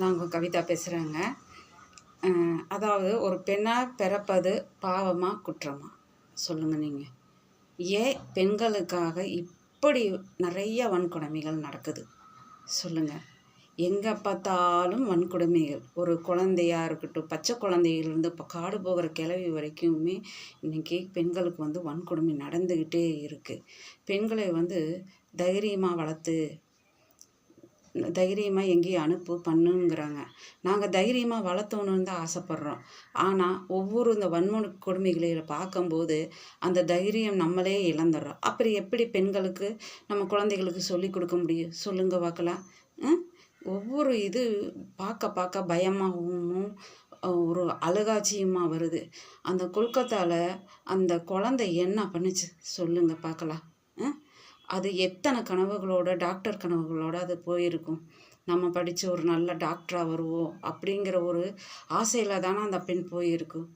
நான் உங்கள் கவிதா பேசுகிறேங்க அதாவது ஒரு பெண்ணாக பிறப்பது பாவமா குற்றமா? சொல்லுங்கள் நீங்கள் ஏன் பெண்களுக்காக இப்படி நிறைய வன்கொடுமைகள் நடக்குது? சொல்லுங்கள் எங்கே பார்த்தாலும் வன்கொடுமைகள். ஒரு குழந்தையாக இருக்கட்டும் பச்சை குழந்தையிலேருந்து இப்போ காடு போகிற கிழவி வரைக்குமே இன்றைக்கி பெண்களுக்கு வந்து வன்கொடுமை நடந்துக்கிட்டே இருக்குது பெண்களை வந்து தைரியமாக வளர்த்து தைரியமாக எங்கேயும் அனுப்பு பண்ணுங்கிறாங்க. நாங்கள் தைரியமாக வளர்த்தணுன்னு தான் ஆசைப்பட்றோம். ஆனால் ஒவ்வொரு இந்த வன்முறை கொடுமைகளை பார்க்கும்போது அந்த தைரியம் நம்மளே இழந்துடுறோம். அப்புறம் எப்படி பெண்களுக்கு நம்ம குழந்தைகளுக்கு சொல்லி கொடுக்க முடியும்? சொல்லுங்க பார்க்கலாம். ஒவ்வொரு இது பார்க்க பார்க்க பயமாகவும் ஒரு அழுகாட்சியுமாக வருது. அந்த கொல்கத்தாவில் அந்த குழந்தை என்ன பண்ணுச்சு? சொல்லுங்க பார்க்கலாம். அது எத்தனை கனவுகளோட டாக்டர் கனவுகளோட அது போயிருக்கும். நம்ம படித்து ஒரு நல்ல டாக்டராக வருவோம் அப்படிங்கிற ஒரு ஆசையில் தானே அந்த பெண் போயிருக்கும்.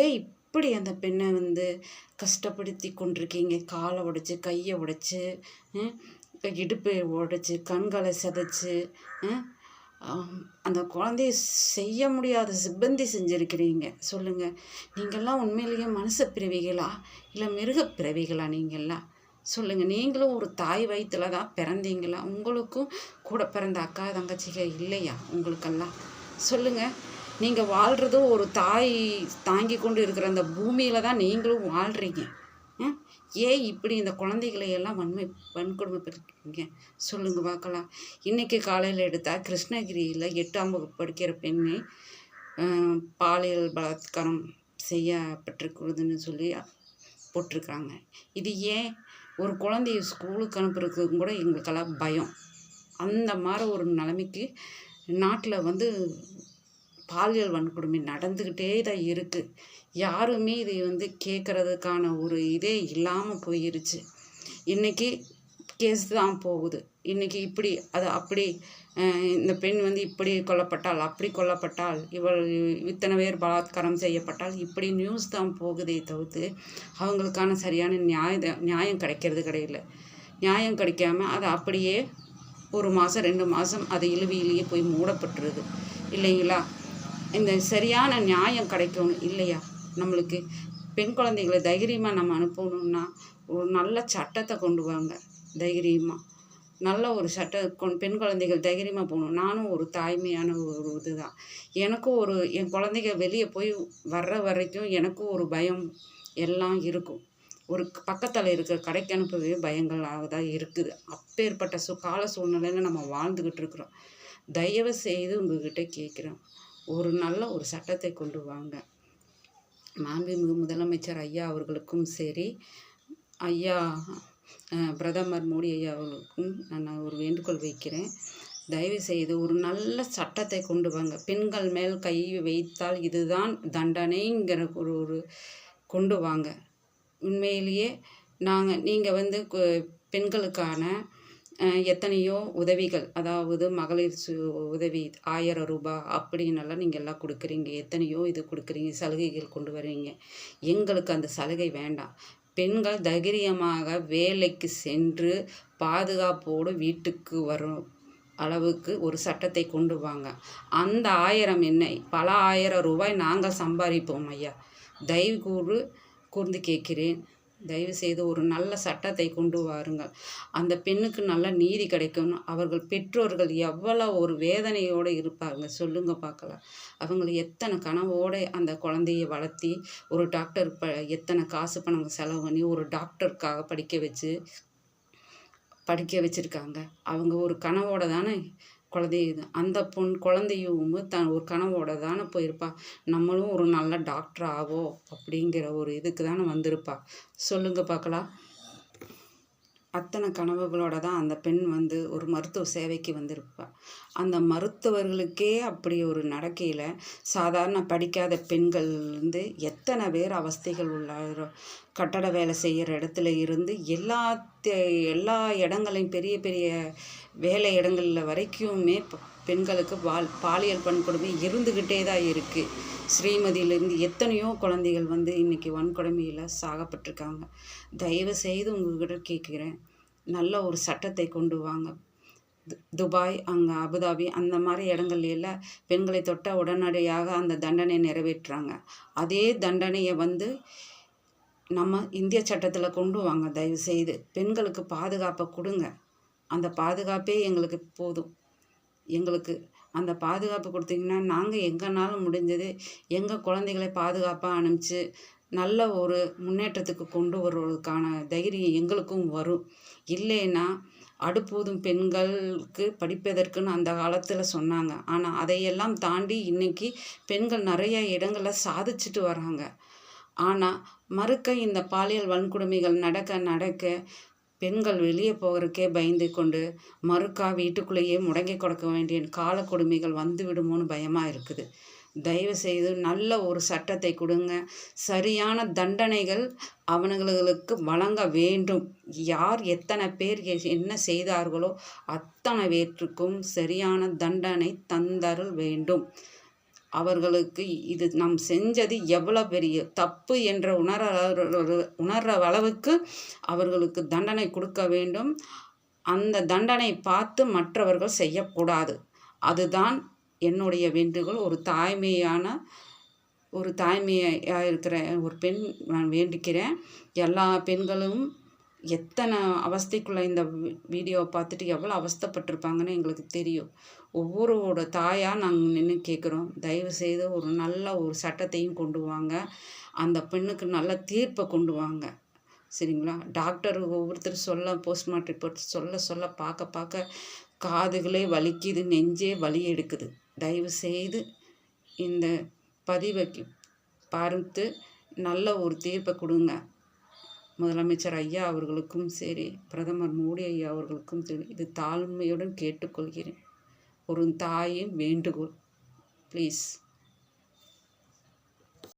ஏன் இப்படி அந்த பெண்ணை வந்து கஷ்டப்படுத்தி கொண்டிருக்கீங்க? காலை உடைச்சி கையை உடைச்சி இடுப்பை உடைச்சி கண்களை சிதைச்சி அந்த குழந்தைய செய்ய முடியாத சிப்பந்தி செஞ்சுருக்கிறீங்க. சொல்லுங்கள் நீங்கள்லாம் உண்மையிலேயே மனுஷ பிறவிகளா? இல்லை மிருக பிறவிகளா நீங்கள்லாம்? சொல்லுங்கள் நீங்களும் ஒரு தாய் வயிற்றில் தான் பிறந்தீங்களா? உங்களுக்கும் கூட பிறந்த அக்கா தங்கச்சிக இல்லையா? உங்களுக்கெல்லாம்? சொல்லுங்கள் நீங்கள் வாழ்கிறதும் ஒரு தாய் தாங்கி கொண்டு இருக்கிற அந்த பூமியில் தான் நீங்களும் வாழ்கிறீங்க ஏன் இப்படி இந்த குழந்தைகளை எல்லாம் வன்மை வன்கொடுமைப்படுத்துறீங்க? சொல்லுங்கள் பார்க்கலாம். இன்றைக்கி காலையில் எடுத்தால் கிருஷ்ணகிரியில் எட்டாம் வகுப்பு படிக்கிற பெண்ணை பாலியல் பலாத்காரம் செய்யப்பட்டிருக்கிறதுன்னு சொல்லி போட்டிருக்காங்க இது ஏன் ஒரு குழந்தைய ஸ்கூலுக்கு அனுப்புறதுக்கு கூட எங்களுக்கெல்லாம் பயம். அந்த மாதிரி ஒரு நிலைமைக்கு நாட்டில் வந்து பாலியல் வன்கொடுமை நடந்துக்கிட்டே தான் இருக்குது யாருமே இதை வந்து கேட்குறதுக்கான ஒரு இதே இல்லாமல் போயிருச்சு. இன்றைக்கி கேஸ் தான் போகுது. இன்றைக்கி இப்படி அது அப்படி இந்த பெண் வந்து இப்படி கொல்லப்பட்டால் அப்படி கொல்லப்பட்டால் இவள் இத்தனை பேர் பலாத்காரம் செய்யப்பட்டால் இப்படி நியூஸ் தான் போகுதே தவிர்த்து அவங்களுக்கான சரியான நியாய நியாயம் கிடைக்கிறது கிடையாது நியாயம் கிடைக்காம அது அப்படியே ஒரு மாதம் ரெண்டு மாதம் அது இழுவியிலேயே போய் மூடப்பட்டுருது. இல்லைங்களா? இந்த சரியான நியாயம் கிடைக்கணும் இல்லையா? நம்மளுக்கு பெண் குழந்தைகளை தைரியமாக நம்ம அனுப்பணுன்னா ஒரு நல்ல சட்டத்தை கொண்டு வாங்க. தைரியமாக நல்ல ஒரு சட்ட கொண் பெண் குழந்தைகள் தைரியமாக போகணும். நானும் ஒரு தாய்மையான ஒரு இது தான் எனக்கும் ஒரு என் குழந்தைங்க வெளியே போய் வர்ற வரைக்கும் எனக்கும் ஒரு பயம் எல்லாம் இருக்கும். ஒரு பக்கத்தில் இருக்கிற கடைக்கு அனுப்பவே பயங்களாக தான் இருக்குது. அப்பேற்பட்ட சு கால சூழ்நிலையில் நம்ம வாழ்ந்துக்கிட்டு இருக்கிறோம். தயவு செய்து உங்ககிட்ட கேட்குறோம் ஒரு நல்ல ஒரு சட்டத்தை கொண்டு வாங்க. மாண்புமிகு முதலமைச்சர் ஐயா அவர்களுக்கும் சரி. ஐயா பிரதமர் மோடி ஐயா அவர்களுக்கும் நான் ஒரு வேண்டுகோள் வைக்கிறேன். தயவு செய்து ஒரு நல்ல சட்டத்தை கொண்டு வாங்க. பெண்கள் மேல் கை வைத்தால் இதுதான் தண்டனைங்கிற ஒரு ஒரு கொண்டு வாங்க. உண்மையிலேயே நாங்கள் நீங்கள் வந்து பெண்களுக்கான எத்தனையோ உதவிகள் அதாவது மகளிர் சு உதவி ஆயிரம் ரூபாய் அப்படின்னெல்லாம் நீங்கள் எல்லாம் கொடுக்குறீங்க. எத்தனையோ இது கொடுக்குறீங்க சலுகைகள் கொண்டு வரீங்க எங்களுக்கு அந்த சலுகை வேண்டாம். பெண்கள் தைரியமாக வேலைக்கு சென்று பாதுகாப்போடு வீட்டுக்கு வரும் அளவுக்கு ஒரு சட்டத்தை கொண்டு வாங்க. அந்த ஆயிரம் என்ன? பல ஆயிரம் ரூபாய் நாங்கள் சம்பாதிப்போம் ஐயா. தயவு கூறு கூர்ந்து கேட்கிறேன். தயவுசெய்து ஒரு நல்ல சட்டத்தை கொண்டு வாருங்கள். அந்த பெண்ணுக்கு நல்ல நீதி கிடைக்கும் அவர்கள் பெற்றோர்கள் எவ்வளோ ஒரு வேதனையோடு இருப்பாங்க சொல்லுங்க பார்க்கலாம். அவங்களை எத்தனை கனவோடு அந்த குழந்தைய வளர்த்தி ஒரு டாக்டர் ப எத்தனை காசு பணம் செலவு பண்ணி ஒரு டாக்டருக்காக படிக்க வச்சு படிக்க வச்சுருக்காங்க. அவங்க ஒரு கனவோடு தானே குழந்தைய அந்த பொண் குழந்தையும் த ஒரு கனவோட தானே போயிருப்பா. நம்மளும் ஒரு நல்ல டாக்டர் ஆவோம் அப்படிங்கிற ஒரு இதுக்கு தானே வந்திருப்பா. சொல்லுங்கள் பார்க்கலாம். அத்தனை கனவுகளோட தான் அந்த பெண் வந்து ஒரு மருத்துவ சேவைக்கு வந்திருப்பாள் அந்த மருத்துவர்களுக்கே அப்படி ஒரு நடக்கையில் சாதாரண படிக்காத பெண்கள் வந்து எத்தனை பேர் அவஸ்தைகள் உள்ள கட்டட வேலை செய்கிற இடத்துல இருந்து எல்லா எல்லா இடங்களையும் பெரிய பெரிய வேலை இடங்களில் வரைக்குமே பெண்களுக்கு பால் பாலியல் வன்கொடுமை இருந்துக்கிட்டே தான் இருக்குது ஸ்ரீமதியிலேருந்து எத்தனையோ குழந்தைகள் வந்து இன்றைக்கி வன்கொடுமையில் சாகப்பட்டிருக்காங்க. தயவு செய்து உங்கள்கிட்ட கேட்குறேன். நல்ல ஒரு சட்டத்தை கொண்டு வாங்க. து துபாய் அங்கே அபுதாபி அந்த மாதிரி இடங்கள்ல எல்லாம் பெண்களை தொட்டால் உடனடியாக அந்த தண்டனை நிறைவேற்றுறாங்க. அதே தண்டனையை வந்து நம்ம இந்திய சட்டத்தில் கொண்டு வாங்க. தயவுசெய்து பெண்களுக்கு பாதுகாப்பை கொடுங்க. அந்த பாதுகாப்பே எங்களுக்கு போதும். எங்களுக்கு அந்த பாதுகாப்பு கொடுத்தீங்கன்னா நாங்கள் எங்கனாலும் முடிஞ்சது எங்கள் குழந்தைகளை பாதுகாப்பாக அனுப்பிச்சு நல்ல ஒரு முன்னேற்றத்துக்கு கொண்டு வருவதற்கான தைரியம் எங்களுக்கும் வரும். இல்லைன்னா அடுப்பூதும் பெண்களுக்கு படிப்பதற்குன்னு அந்த காலத்தில் சொன்னாங்க. ஆனால் அதையெல்லாம் தாண்டி இன்றைக்கி பெண்கள் நிறைய இடங்களில் சாதிச்சுட்டு வராங்க. ஆனால் மறுக்க இந்த பாலியல் வன்கொடுமைகள் நடக்க நடக்க பெண்கள் வெளியே போகிறக்கே பயந்து கொண்டு மறுக்கா வீட்டுக்குள்ளேயே முடங்கி கொடுக்க வேண்டிய கால கொடுமைகள் வந்து விடுமோன்னு பயமாக இருக்குது. தயவு செய்து நல்ல ஒரு சட்டத்தை கொடுங்க. சரியான தண்டனைகள் அவனுங்களுக்கு வழங்க வேண்டும். யார் எத்தனை பேர் என்ன செய்தார்களோ அத்தனை பேற்றுக்கும் சரியான தண்டனை தந்தரல் வேண்டும். அவர்களுக்கு இது நாம் செஞ்சது எவ்வளோ பெரிய தப்பு என்ற உணர உணர்ற அளவுக்கு அவர்களுக்கு தண்டனை கொடுக்க வேண்டும். அந்த தண்டனை பார்த்து மற்றவர்கள் செய்யக்கூடாது. அதுதான் என்னுடைய வேண்டுகோள். ஒரு தாய்மையான ஒரு தாய்மையாக இருக்கிற ஒரு பெண் நான் வேண்டிக்கிறேன். எல்லா பெண்களும் எத்தனை அவஸ்தைக்குள்ளே இந்த வீடியோவை பார்த்துட்டு எவ்வளோ அவஸ்தைப்பட்டிருப்பாங்கன்னு எங்களுக்கு தெரியும். ஒவ்வொருவோட தாயாக நாங்கள் நின்று கேட்குறோம் தயவு செய்து ஒரு நல்ல ஒரு சட்டத்தையும் கொண்டு வாங்க. அந்த பெண்ணுக்கு நல்ல தீர்ப்பை கொண்டு வாங்க. சரிங்களா? டாக்டர் ஒவ்வொருத்தர் சொல்ல போஸ்ட்மார்ட்டம் ரிப்போர்ட் சொல்ல சொல்ல பார்க்க பார்க்க காதுகளே வலிக்குது நெஞ்சே வலி எடுக்குது. தயவு செய்து இந்த பதிவை பார்த்து நல்ல ஒரு தீர்ப்பை கொடுங்க. முதலமைச்சர் ஐயா அவர்களுக்கும் சரி பிரதமர் மோடி ஐயா அவர்களுக்கும் சரி இது தாழ்மையுடன் கேட்டுக்கொள்கிறேன். ஒரு தாயின் வேண்டுகோள். ப்ளீஸ்